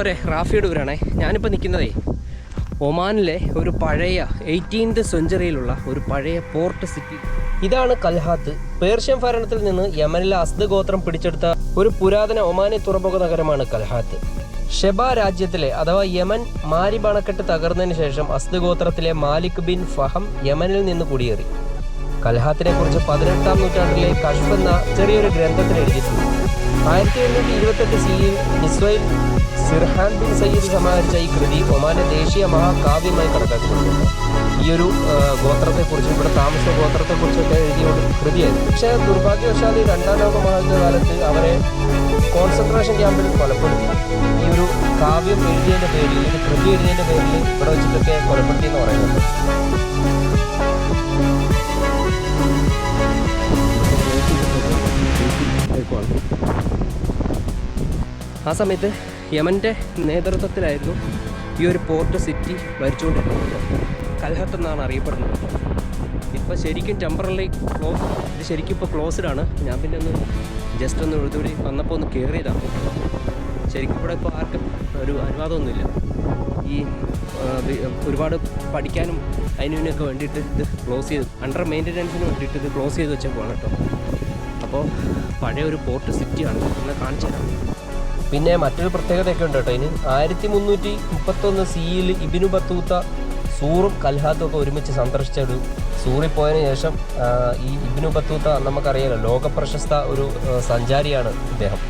പ്രിയമുള്ളവരെ റാഫിയുടെ ഊരാണേ. ഞാനിപ്പോൾ നിൽക്കുന്നതേ ഒമാനിലെ ഒരു പഴയ എയ്റ്റീൻത് സെഞ്ചുറിയിലുള്ള ഒരു പഴയ പോർട്ട് സിറ്റി ഇതാണ് കൽഹാത്ത്. പേർഷ്യൻ ഭരണത്തിൽ നിന്ന് യമനിലെ അസ്ദ് ഗോത്രം പിടിച്ചെടുത്ത ഒരു പുരാതന ഒമാനി തുറമുഖ നഗരമാണ് കൽഹാത്ത്. ഷെബ രാജ്യത്തിലെ അഥവാ യമൻ മാരി അണക്കെട്ട് തകർന്നതിന് ശേഷം അസ്ദ് ഗോത്രത്തിലെ മാലിക് ബിൻ ഫഹം യമനിൽ നിന്ന് കുടിയേറി. കൽഹാത്തിനെ കുറിച്ച് പതിനെട്ടാം നൂറ്റാണ്ടിലെ കഷ്ഫ് എന്ന ചെറിയൊരു ഗ്രന്ഥത്തിൽ എഴുതിയിട്ടുണ്ട്. ആയിരത്തി എണ്ണൂറ്റി ഇരുപത്തെട്ട് സിയിൽ ഇസ്വൈൽ സിർഹാൻ ബിൻ സയ്യിദ് സമാഹരിച്ച ഈ കൃതി ഒമാന്റെ ദേശീയ മഹാകാവ്യമായി കണക്കാക്കുന്നുണ്ട് ഈ ഒരു ഗോത്രത്തെക്കുറിച്ചും ഇവിടെ താമസ ഗോത്രത്തെക്കുറിച്ചൊക്കെ എഴുതിയ ഒരു കൃതിയായിരുന്നു. പക്ഷേ ദുർഭാഗ്യവശാൽ ഈ രണ്ടാം ലോക മഹായുദ്ധകാലത്ത് അവരെ കോൺസെൻട്രേഷൻ ക്യാമ്പിൽ കൊലപ്പെടുത്തി. ഈ ഒരു കാവ്യം എഴുതിയതിന്റെ പേരിൽ ഒരു കൃതി എഴുതിയതിന്റെ പേരിൽ ഇവിടെ വെച്ചിട്ടൊക്കെ കൊലപ്പെടുത്തി എന്ന് പറയുന്നുണ്ട്. ആ സമയത്ത് യമന്റെ നേതൃത്വത്തിലായിരുന്നു ഈ ഒരു പോർട്ട് സിറ്റി ഭരിച്ചുകൊണ്ടിരുന്നത്. കൽഹത്ത് എന്നാണ് അറിയപ്പെടുന്നത്. ഇപ്പോൾ ശരിക്കും ടെമ്പറലി ക്ലോസ് ഇത് ശരിക്കും ഇപ്പോൾ ക്ലോസ്ഡ് ആണ്. ഞാൻ പിന്നെ ഒന്ന് ജസ്റ്റ് ഒന്ന് എഴുതുകൂടി വന്നപ്പോൾ ഒന്ന് കയറിയതാണ് ശരിക്കും ഇവിടെ ഇപ്പോൾ ആർക്കും ഒരു അനുവാദമൊന്നുമില്ല. ഈ ഒരുപാട് പഠിക്കാനും അതിനൊക്കെ വേണ്ടിയിട്ട് ഇത് ക്ലോസ് ചെയ്ത് അണ്ടർ മെയിന്റനൻസിന് വേണ്ടിയിട്ട് ഇത് ക്ലോസ് ചെയ്ത് വെച്ചേക്കുവാണ് കേട്ടോ. അപ്പോൾ പഴയ ഒരു പോർട്ട് സിറ്റിയാണ്. എന്ന് കാണിച്ചു തരാം പിന്നെ മറ്റൊരു പ്രത്യേകതയൊക്കെ ഉണ്ട് കേട്ടോ. ഇനി ആയിരത്തി മുന്നൂറ്റി മുപ്പത്തൊന്ന് സിയിൽ ഇബിനു ബത്തൂത്ത സൂറും കൽഹാത്തും ഒക്കെ ഒരുമിച്ച് സന്ദർശിച്ച ഒരു സൂറിൽ പോയതിന് ശേഷം ഈ ഇബിനു ബത്തൂത്ത നമുക്കറിയാലോ ലോക പ്രശസ്ത ഒരു സഞ്ചാരിയാണ് ഇദ്ദേഹം.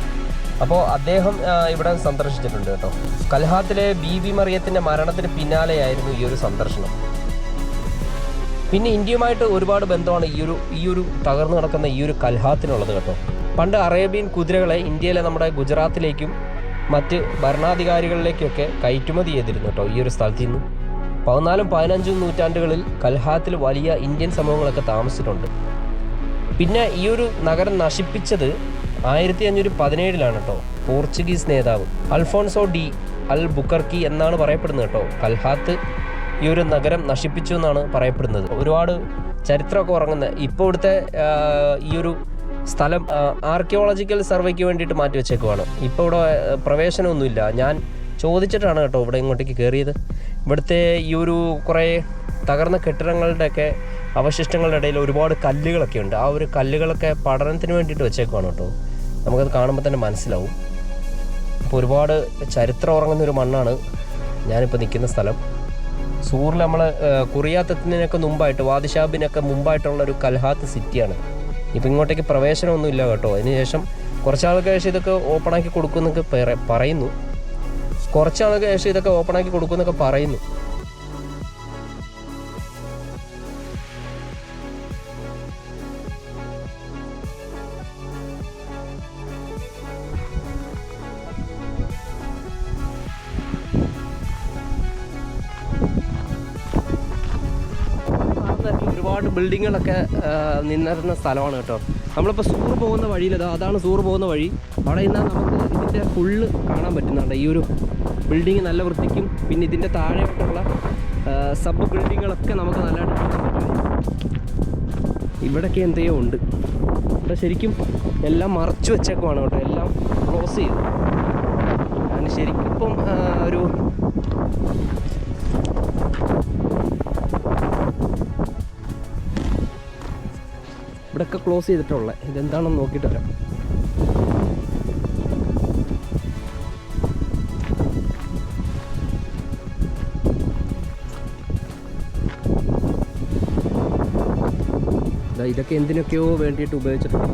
അപ്പോൾ അദ്ദേഹം ഇവിടെ സന്ദർശിച്ചിട്ടുണ്ട് കേട്ടോ. കൽഹാത്തിലെ ബി ബി മറിയത്തിന്റെ മരണത്തിന് പിന്നാലെയായിരുന്നു ഈ ഒരു സന്ദർശനം. പിന്നെ ഇന്ത്യയുമായിട്ട് ഒരുപാട് ബന്ധമാണ് ഈ ഒരു ഈ ഒരു തകർന്നു കിടക്കുന്ന ഈ ഒരു കൽഹാത്തിനുള്ളത് കേട്ടോ. പണ്ട് അറേബ്യൻ കുതിരകളെ ഇന്ത്യയിലെ നമ്മുടെ ഗുജറാത്തിലേക്കും മറ്റ് ഭരണാധികാരികളിലേക്കൊക്കെ കയറ്റുമതി ചെയ്തിരുന്നു കേട്ടോ ഈ ഒരു സ്ഥലത്ത് നിന്ന്. പതിനാലും പതിനഞ്ചും നൂറ്റാണ്ടുകളിൽ കൽഹാത്തിൽ വലിയ ഇന്ത്യൻ സമൂഹങ്ങളൊക്കെ താമസിച്ചിട്ടുണ്ട്. പിന്നെ ഈ ഒരു നഗരം നശിപ്പിച്ചത് ആയിരത്തി അഞ്ഞൂറ്റി പതിനേഴിലാണ് കേട്ടോ പോർച്ചുഗീസ് നേതാവ്. അൽഫോൺസോ ഡി അൽ ബുക്കർക്കി എന്നാണ് പറയപ്പെടുന്നത് കേട്ടോ. കൽഹാത്ത് ഈ ഒരു നഗരം നശിപ്പിച്ചു എന്നാണ് പറയപ്പെടുന്നത്. ഒരുപാട് ചരിത്രമൊക്കെ ഉറങ്ങുന്ന ഇപ്പോഴത്തെ ഈ ഒരു സ്ഥലം ആർക്കിയോളജിക്കൽ സർവേക്ക് വേണ്ടിയിട്ട് മാറ്റി വെച്ചേക്കുവാണ്. ഇപ്പോൾ ഇവിടെ പ്രവേശനമൊന്നുമില്ല. ഞാൻ ചോദിച്ചിട്ടാണ് കേട്ടോ ഇവിടെ ഇങ്ങോട്ടേക്ക് കയറിയത് ഇവിടുത്തെ ഈ ഒരു കുറേ തകർന്ന കെട്ടിടങ്ങളുടെയൊക്കെ അവശിഷ്ടങ്ങളുടെ ഇടയിൽ ഒരുപാട് കല്ലുകളൊക്കെ ഉണ്ട്. ആ ഒരു കല്ലുകളൊക്കെ പഠനത്തിന് വേണ്ടിയിട്ട് വെച്ചേക്കുവാണ് കേട്ടോ. നമുക്കത് കാണുമ്പോൾ തന്നെ മനസ്സിലാവും. അപ്പോൾ ഒരുപാട് ചരിത്രം ഉറങ്ങുന്ന ഒരു മണ്ണാണ് ഞാനിപ്പോൾ നിൽക്കുന്ന സ്ഥലം. സൂറിൽ നമ്മൾ കുറിയാത്തത്തിനൊക്കെ മുമ്പായിട്ട് വാദിഷാബിനൊക്കെ മുമ്പായിട്ടുള്ള ഒരു കൽഹാത്ത് സിറ്റിയാണ്. ഇപ്പം ഇങ്ങോട്ടേക്ക് പ്രവേശനമൊന്നുമില്ല കേട്ടോ. അതിനുശേഷം കുറച്ചാൾക്ക് ശേഷം ഇതൊക്കെ ഓപ്പണാക്കി കൊടുക്കുമെന്നൊക്കെ പറ- പറയുന്നു. കുറച്ചാൾക്ക് ശേഷം ഇതൊക്കെ ഓപ്പണാക്കി കൊടുക്കുമെന്നൊക്കെ പറയുന്നു. കാണുന്ന ഒരുപാട് ബിൽഡിങ്ങുകളൊക്കെ നിന്നിരുന്ന സ്ഥലമാണ് കേട്ടോ. നമ്മളിപ്പോൾ സൂർ പോകുന്ന വഴിയിൽ അതാണ് സൂർ പോകുന്ന വഴി. അവിടെ നിന്നാൽ നമുക്ക് ഇതിന്റെ ഫുള്ള് കാണാൻ പറ്റുന്നുണ്ട് ഈ ഒരു ബിൽഡിങ് നല്ല വൃത്തിക്കും പിന്നെ ഇതിന്റെ താഴെയായിട്ടുള്ള സബ് ബിൽഡിങ്ങുകളൊക്കെ നമുക്ക് നല്ലതായിട്ട് കാണാൻ പറ്റും. ഇവിടെയൊക്കെ എന്തെയോ ഉണ്ട്. ഇവിടെ ശരിക്കും എല്ലാം മറച്ചു വെച്ചേക്കുവാണ് കേട്ടോ. എല്ലാം ക്ലോസ് ചെയ്തു. ഞാൻ ശരിക്കും ഇപ്പം ഒരു ഇവിടെയൊക്കെ ക്ലോസ് ചെയ്തിട്ടുള്ളത് ഇതെന്താണെന്ന് നോക്കിയിട്ട് വരാം. ഇതൊക്കെ എന്തിനൊക്കെയോ വേണ്ടിയിട്ട് ഉപയോഗിച്ചിട്ടുണ്ട്.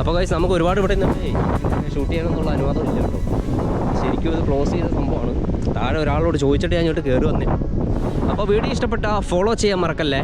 അപ്പോൾ കൈസ് നമുക്ക് ഒരുപാട് ഇവിടെ നിന്നേ ഷൂട്ട് ചെയ്യാനൊന്നുള്ള അനുവാദം ഇല്ല കേട്ടോ. ശരിക്കും ഇത് ക്ലോസ് ചെയ്ത സംഭവമാണ്. താഴെ ഒരാളോട് ചോദിച്ചിട്ട് ഞാൻ ഇങ്ങോട്ട് കയറി വന്നേ. അപ്പോൾ വീഡിയോ ഇഷ്ടപ്പെട്ട ഫോളോ ചെയ്യാൻ മറക്കല്ലേ?